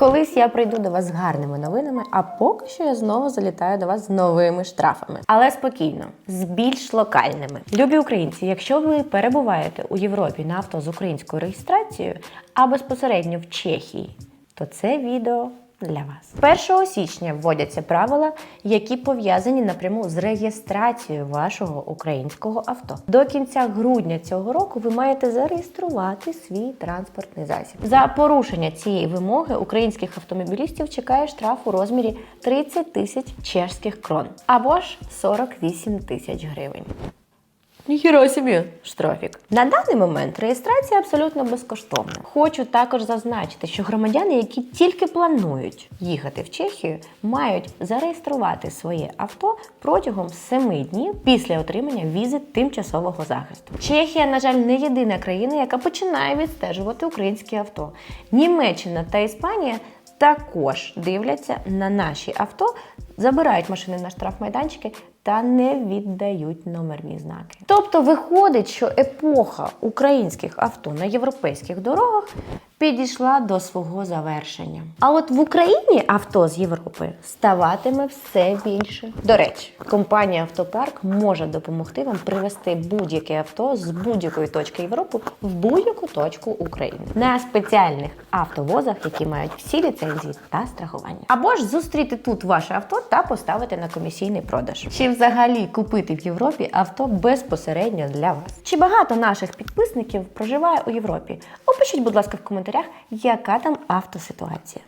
Колись я прийду до вас з гарними новинами, а поки що я знову залітаю до вас з новими штрафами. Але спокійно, з більш локальними. Любі українці, якщо ви перебуваєте у Європі на авто з українською реєстрацією, а безпосередньо в Чехії, то це відео для вас. 1 січня вводяться правила, які пов'язані напряму з реєстрацією вашого українського авто. До кінця грудня цього року ви маєте зареєструвати свій транспортний засіб. За порушення цієї вимоги українських автомобілістів чекає штраф у розмірі 30 тисяч чешських крон або ж 48 тисяч гривень. Ніхіра собі штрафік. На даний момент реєстрація абсолютно безкоштовна. Хочу також зазначити, що громадяни, які тільки планують їхати в Чехію, мають зареєструвати своє авто протягом 7 днів після отримання візи тимчасового захисту. Чехія, на жаль, не єдина країна, яка починає відстежувати українські авто. Німеччина та Іспанія також дивляться на наші авто, забирають машини на штрафмайданчики та не віддають номерні знаки. Тобто виходить, що епоха українських авто на європейських дорогах підійшла до свого завершення. А от в Україні авто з Європи ставатиме все більше. До речі, компанія Автопарк може допомогти вам привезти будь-яке авто з будь-якої точки Європи в будь-яку точку України на спеціальних автовозах, які мають всі ліцензії та страхування. Або ж зустріти тут ваше авто та поставити на комісійний продаж. Чи взагалі купити в Європі авто безпосередньо для вас? Чи багато наших підписників проживає у Європі? Опишіть, будь ласка, в коментарях, яка там автоситуація.